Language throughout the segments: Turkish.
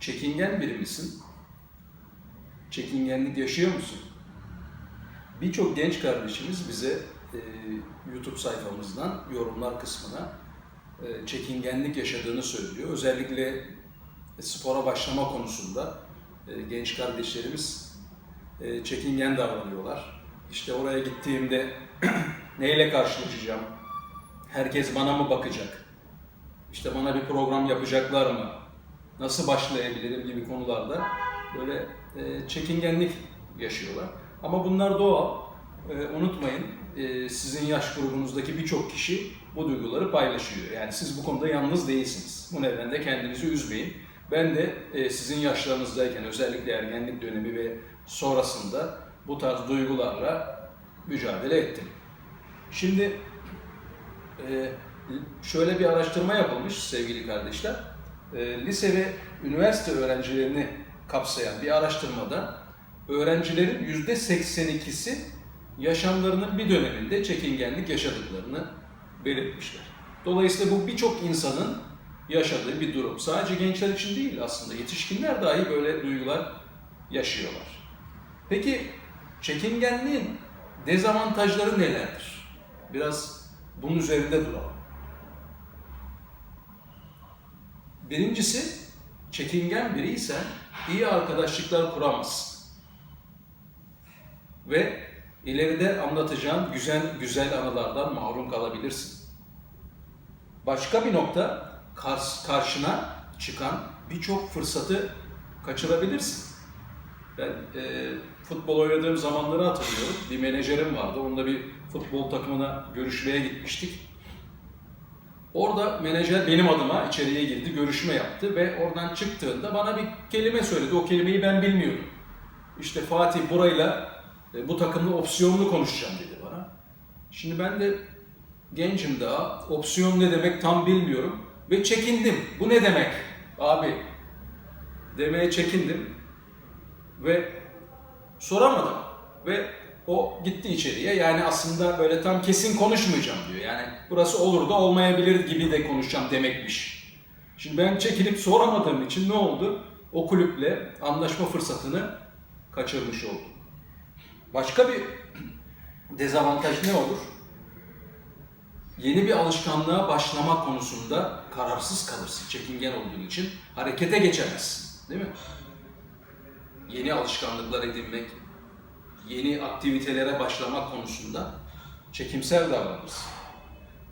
Çekingen biri misin? Çekingenlik yaşıyor musun? Birçok genç kardeşimiz bize e, YouTube sayfamızdan yorumlar kısmına e, çekingenlik yaşadığını söylüyor. Özellikle spora başlama konusunda e, genç kardeşlerimiz e, çekingen davranıyorlar. İşte oraya gittiğimde neyle karşılaşacağım? Herkes bana mı bakacak? İşte bana bir program yapacaklar mı? Nasıl başlayabilirim gibi konularda böyle e, çekingenlik yaşıyorlar. Ama bunlar doğal. E, unutmayın e, sizin yaş grubunuzdaki birçok kişi bu duyguları paylaşıyor. Yani siz bu konuda yalnız değilsiniz. Bu nedenle kendinizi üzmeyin. Ben de e, sizin yaşlarınızdayken özellikle ergenlik dönemi ve sonrasında bu tarz duygularla mücadele ettim. Şimdi e, şöyle bir araştırma yapılmış sevgili kardeşler. E, lise ve üniversite öğrencilerini kapsayan bir araştırmada öğrencilerin yüzde 82'si yaşamlarının bir döneminde çekingenlik yaşadıklarını belirtmişler. Dolayısıyla bu birçok insanın yaşadığı bir durum. Sadece gençler için değil aslında yetişkinler dahi böyle duygular yaşıyorlar. Peki çekingenliğin dezavantajları nelerdir? Biraz bunun üzerinde duralım. Birincisi, çekingen biriysen iyi arkadaşlıklar kuramazsın. Ve ileride anlatacağın güzel güzel anılardan mahrum kalabilirsin. Başka bir nokta, karşına çıkan birçok fırsatı kaçırabilirsin. Ben e, futbol oynadığım zamanları hatırlıyorum. Bir menajerim vardı. Onunla bir futbol takımına görüşmeye gitmiştik. Orada menajer benim adıma içeriye girdi, görüşme yaptı ve oradan çıktığında bana bir kelime söyledi. O kelimeyi ben bilmiyordum. İşte Fatih burayla e, bu takımla opsiyonlu konuşacağım dedi bana. Şimdi ben de gencim daha, opsiyon ne demek tam bilmiyorum ve çekindim. Bu ne demek abi demeye çekindim ve soramadım ve o gitti içeriye yani aslında böyle tam kesin konuşmayacağım diyor. Yani burası olur da olmayabilir gibi de konuşacağım demekmiş. Şimdi ben çekilip soramadığım için ne oldu? O kulüple anlaşma fırsatını kaçırmış oldum. Başka bir dezavantaj ne olur? Yeni bir alışkanlığa başlama konusunda kararsız kalırsın çekingen olduğun için. Harekete geçemezsin. Değil mi? Yeni alışkanlıklar edinmek, yeni aktivitelere başlamak konusunda çekimsel davranırsın.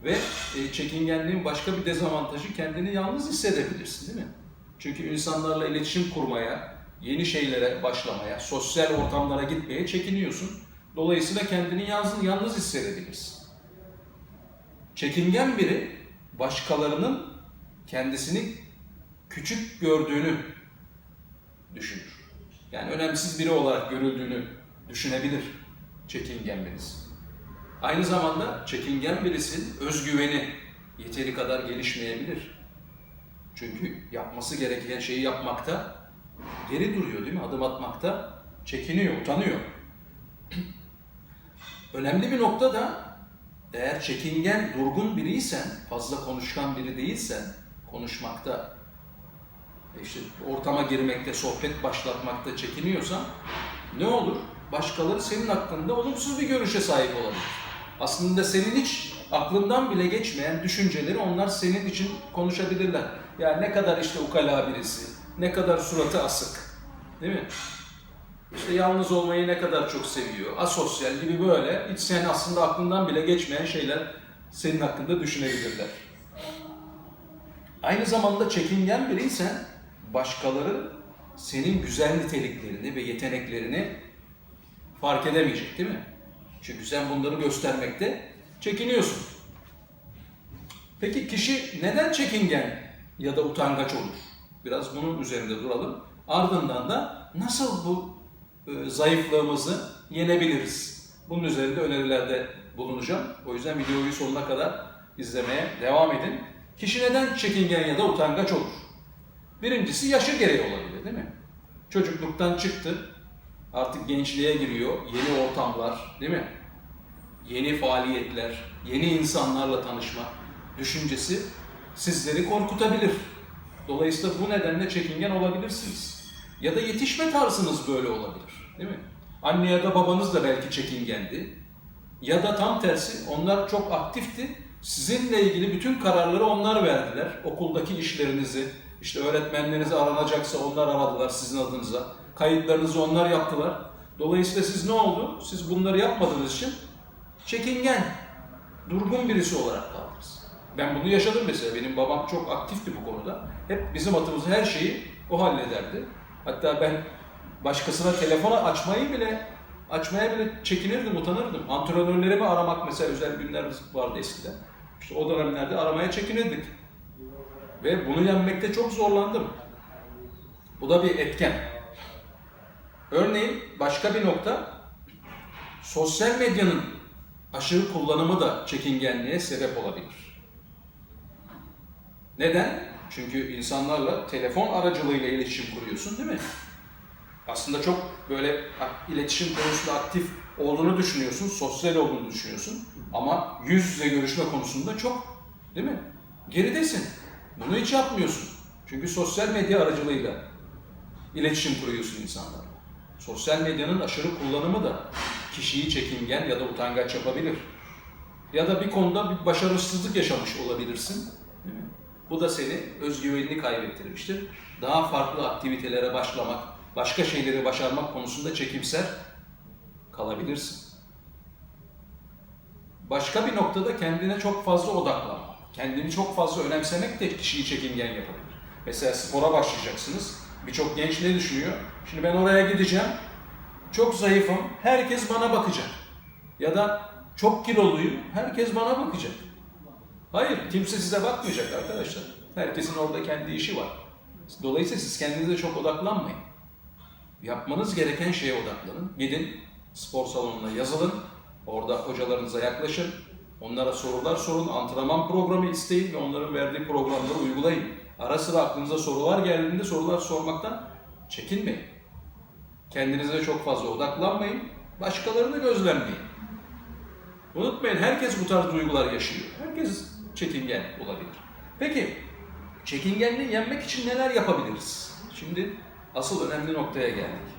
Ve e, çekingenliğin başka bir dezavantajı kendini yalnız hissedebilirsin değil mi? Çünkü insanlarla iletişim kurmaya, yeni şeylere başlamaya, sosyal ortamlara gitmeye çekiniyorsun. Dolayısıyla kendini yalnız, yalnız hissedebilirsin. Çekingen biri başkalarının kendisini küçük gördüğünü düşünür. Yani önemsiz biri olarak görüldüğünü düşünebilir çekingen birisi. Aynı zamanda çekingen birisinin özgüveni yeteri kadar gelişmeyebilir. Çünkü yapması gereken şeyi yapmakta geri duruyor değil mi? Adım atmakta çekiniyor, utanıyor. Önemli bir nokta da eğer çekingen, durgun biriysen, fazla konuşkan biri değilsen, konuşmakta, işte ortama girmekte, sohbet başlatmakta çekiniyorsan ne olur? Başkaları senin hakkında olumsuz bir görüşe sahip olabilir. Aslında senin hiç aklından bile geçmeyen düşünceleri onlar senin için konuşabilirler. Yani ne kadar işte ukala birisi, ne kadar suratı asık, değil mi? İşte yalnız olmayı ne kadar çok seviyor, asosyal gibi böyle hiç senin aslında aklından bile geçmeyen şeyler senin hakkında düşünebilirler. Aynı zamanda çekingen biriysen başkaları senin güzel niteliklerini ve yeteneklerini fark edemeyecek değil mi? Çünkü sen bunları göstermekte çekiniyorsun. Peki kişi neden çekingen ya da utangaç olur? Biraz bunun üzerinde duralım. Ardından da nasıl bu e, zayıflığımızı yenebiliriz? Bunun üzerinde önerilerde bulunacağım. O yüzden videoyu sonuna kadar izlemeye devam edin. Kişi neden çekingen ya da utangaç olur? Birincisi yaşı gereği olabilir değil mi? Çocukluktan çıktı, artık gençliğe giriyor, yeni ortamlar değil mi? Yeni faaliyetler, yeni insanlarla tanışma düşüncesi sizleri korkutabilir. Dolayısıyla bu nedenle çekingen olabilirsiniz. Ya da yetişme tarzınız böyle olabilir. Değil mi? Anne ya da babanız da belki çekingendi. Ya da tam tersi onlar çok aktifti. Sizinle ilgili bütün kararları onlar verdiler. Okuldaki işlerinizi, işte öğretmenlerinizi aranacaksa onlar aradılar sizin adınıza. Kayıtlarınızı onlar yaptılar. Dolayısıyla siz ne oldu? Siz bunları yapmadığınız için çekingen, durgun birisi olarak kaldınız. Ben bunu yaşadım mesela. Benim babam çok aktifti bu konuda. Hep bizim atımızı her şeyi o hallederdi. Hatta ben başkasına telefonu açmayı bile açmaya bile çekinirdim, utanırdım. Antrenörlerimi aramak mesela özel günler vardı eskiden. İşte o dönemlerde aramaya çekinirdik. Ve bunu yenmekte çok zorlandım. Bu da bir etken. Örneğin başka bir nokta sosyal medyanın aşırı kullanımı da çekingenliğe sebep olabilir. Neden? Çünkü insanlarla telefon aracılığıyla iletişim kuruyorsun değil mi? Aslında çok böyle iletişim konusunda aktif olduğunu düşünüyorsun, sosyal olduğunu düşünüyorsun. Ama yüz yüze görüşme konusunda çok, değil mi? Geridesin. Bunu hiç yapmıyorsun. Çünkü sosyal medya aracılığıyla iletişim kuruyorsun insanlarla. Sosyal medyanın aşırı kullanımı da kişiyi çekingen ya da utangaç yapabilir. Ya da bir konuda bir başarısızlık yaşamış olabilirsin. Bu da seni özgüvenini kaybettirmiştir. Daha farklı aktivitelere başlamak, başka şeyleri başarmak konusunda çekimser kalabilirsin. Başka bir noktada kendine çok fazla odaklanmak, kendini çok fazla önemsemek de kişiyi çekingen yapabilir. Mesela spora başlayacaksınız. Birçok genç ne düşünüyor? Şimdi ben oraya gideceğim, çok zayıfım, herkes bana bakacak. Ya da çok kiloluyum, herkes bana bakacak. Hayır, kimse size bakmayacak arkadaşlar. Herkesin orada kendi işi var. Dolayısıyla siz kendinize çok odaklanmayın. Yapmanız gereken şeye odaklanın. Gidin spor salonuna yazılın. Orada hocalarınıza yaklaşın. Onlara sorular sorun, antrenman programı isteyin ve onların verdiği programları uygulayın. Ara sıra aklınıza sorular geldiğinde sorular sormaktan çekinmeyin. Kendinize çok fazla odaklanmayın. Başkalarını gözlemleyin. Unutmayın herkes bu tarz duygular yaşıyor. Herkes çekingen olabilir. Peki çekingenliği yenmek için neler yapabiliriz? Şimdi asıl önemli noktaya geldik.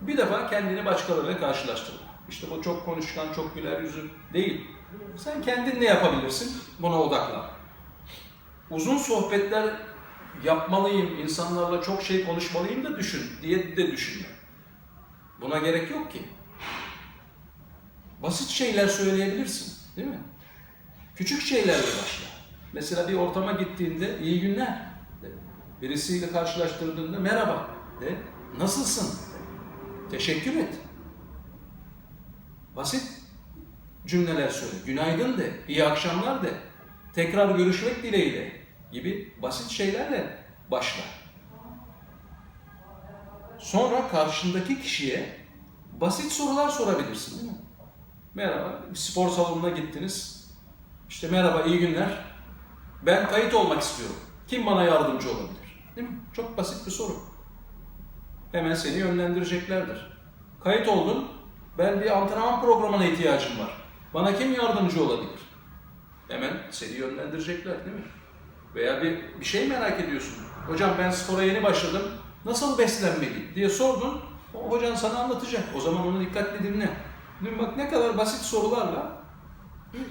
Bir defa kendini başkalarıyla karşılaştırma. İşte bu çok konuşkan, çok güler yüzü değil. Sen kendin ne yapabilirsin? Buna odaklan. Uzun sohbetler yapmalıyım, insanlarla çok şey konuşmalıyım da düşün diye de düşünme. Buna gerek yok ki. Basit şeyler söyleyebilirsin, değil mi? Küçük şeylerle başla. Mesela bir ortama gittiğinde iyi günler de. Birisiyle karşılaştırdığında merhaba de. Nasılsın? De. Teşekkür et. Basit cümleler söyle. Günaydın de, iyi akşamlar de. Tekrar görüşmek dileğiyle gibi basit şeylerle başla. Sonra karşındaki kişiye basit sorular sorabilirsin değil mi? Merhaba, spor salonuna gittiniz. İşte merhaba, iyi günler. Ben kayıt olmak istiyorum. Kim bana yardımcı olabilir? Değil mi? Çok basit bir soru. Hemen seni yönlendireceklerdir. Kayıt oldun. Ben bir antrenman programına ihtiyacım var. Bana kim yardımcı olabilir? Hemen seni yönlendirecekler değil mi? Veya bir, bir şey merak ediyorsun. Hocam ben spora yeni başladım. Nasıl beslenmeliyim diye sordun. O hocan sana anlatacak. O zaman onu dikkatli dinle. Dün bak ne kadar basit sorularla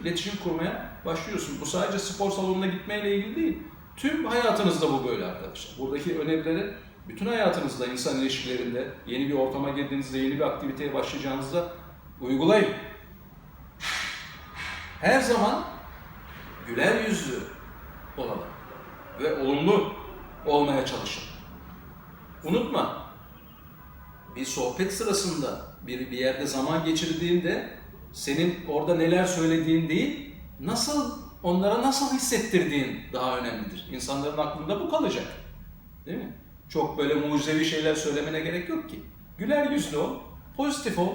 iletişim kurmaya başlıyorsun. Bu sadece spor salonuna gitmeyle ilgili değil. Tüm hayatınızda bu böyle arkadaşlar. Buradaki önerileri bütün hayatınızda, insan ilişkilerinde, yeni bir ortama girdiğinizde, yeni bir aktiviteye başlayacağınızda uygulayın. Her zaman güler yüzlü olalım ve olumlu olmaya çalışın. Unutma, bir sohbet sırasında bir, bir yerde zaman geçirdiğinde senin orada neler söylediğin değil, nasıl onlara nasıl hissettirdiğin daha önemlidir. İnsanların aklında bu kalacak. Değil mi? Çok böyle mucizevi şeyler söylemene gerek yok ki. Güler yüzlü ol, pozitif ol,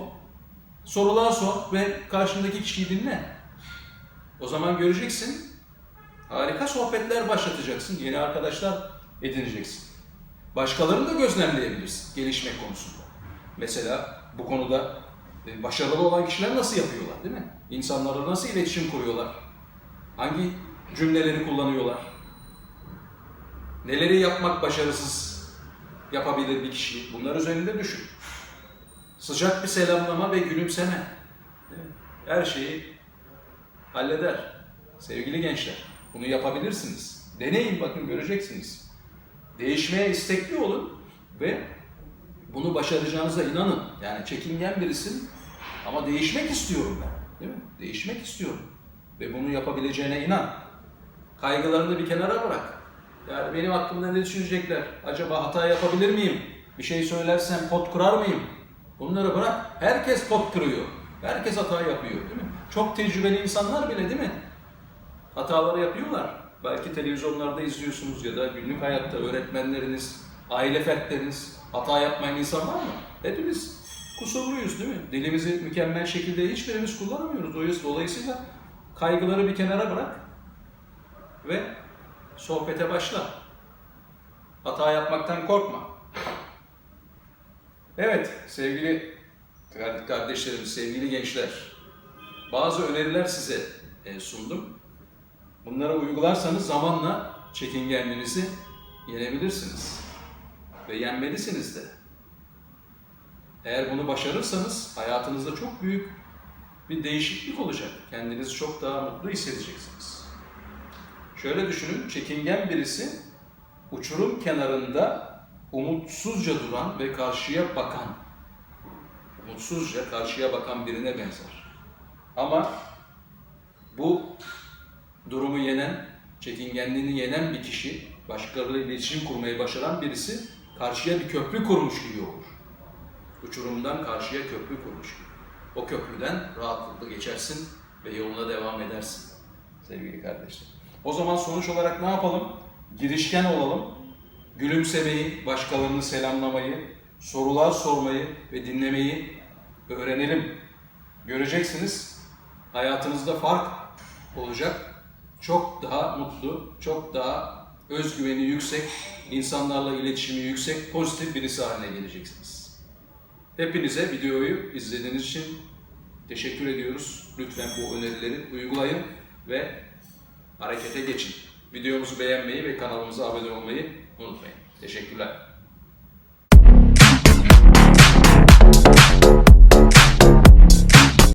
sorular sor ve karşındaki kişiyi dinle. O zaman göreceksin, harika sohbetler başlatacaksın, yeni arkadaşlar edineceksin. Başkalarını da gözlemleyebilirsin gelişmek konusunda. Mesela bu konuda e, başarılı olan kişiler nasıl yapıyorlar değil mi? İnsanlarla nasıl iletişim kuruyorlar? Hangi cümleleri kullanıyorlar? Neleri yapmak başarısız yapabilir bir kişi? Bunlar üzerinde düşün. Sıcak bir selamlama ve gülümseme. Her şeyi halleder. Sevgili gençler, bunu yapabilirsiniz. Deneyin bakın göreceksiniz. Değişmeye istekli olun ve bunu başaracağınıza inanın. Yani çekingen birisin ama değişmek istiyorum ben. Değil mi? Değişmek istiyorum. Ve bunu yapabileceğine inan. Kaygılarını bir kenara bırak. Yani benim hakkımda ne düşünecekler? Acaba hata yapabilir miyim? Bir şey söylersem pot kırar mıyım? Bunları bırak. Herkes pot kırıyor. Herkes hata yapıyor değil mi? Çok tecrübeli insanlar bile değil mi? Hataları yapıyorlar. Belki televizyonlarda izliyorsunuz ya da günlük hayatta öğretmenleriniz, aile fertleriniz hata yapmayan insan var mı? Hepimiz kusurluyuz değil mi? Dilimizi mükemmel şekilde hiçbirimiz kullanamıyoruz. Dolayısıyla- kaygıları bir kenara bırak ve sohbete başla. Hata yapmaktan korkma. Evet sevgili kardeşlerim, sevgili gençler. Bazı öneriler size e, sundum. Bunları uygularsanız zamanla çekingenliğinizi yenebilirsiniz. Ve yenmelisiniz de. Eğer bunu başarırsanız hayatınızda çok büyük bir değişiklik olacak. Kendinizi çok daha mutlu hissedeceksiniz. Şöyle düşünün, çekingen birisi uçurum kenarında umutsuzca duran ve karşıya bakan, umutsuzca karşıya bakan birine benzer. Ama bu durumu yenen, çekingenliğini yenen bir kişi, başkalarıyla iletişim kurmayı başaran birisi karşıya bir köprü kurmuş gibi olur. Uçurumdan karşıya köprü kurmuş gibi. O köprüden rahatlıkla geçersin ve yoluna devam edersin sevgili kardeşler. O zaman sonuç olarak ne yapalım? Girişken olalım. Gülümsemeyi, başkalarını selamlamayı, sorular sormayı ve dinlemeyi öğrenelim. Göreceksiniz hayatınızda fark olacak. Çok daha mutlu, çok daha özgüveni yüksek, insanlarla iletişimi yüksek, pozitif birisi haline geleceksiniz. Hepinize videoyu izlediğiniz için teşekkür ediyoruz. Lütfen bu önerileri uygulayın ve harekete geçin. Videomuzu beğenmeyi ve kanalımıza abone olmayı unutmayın. Teşekkürler.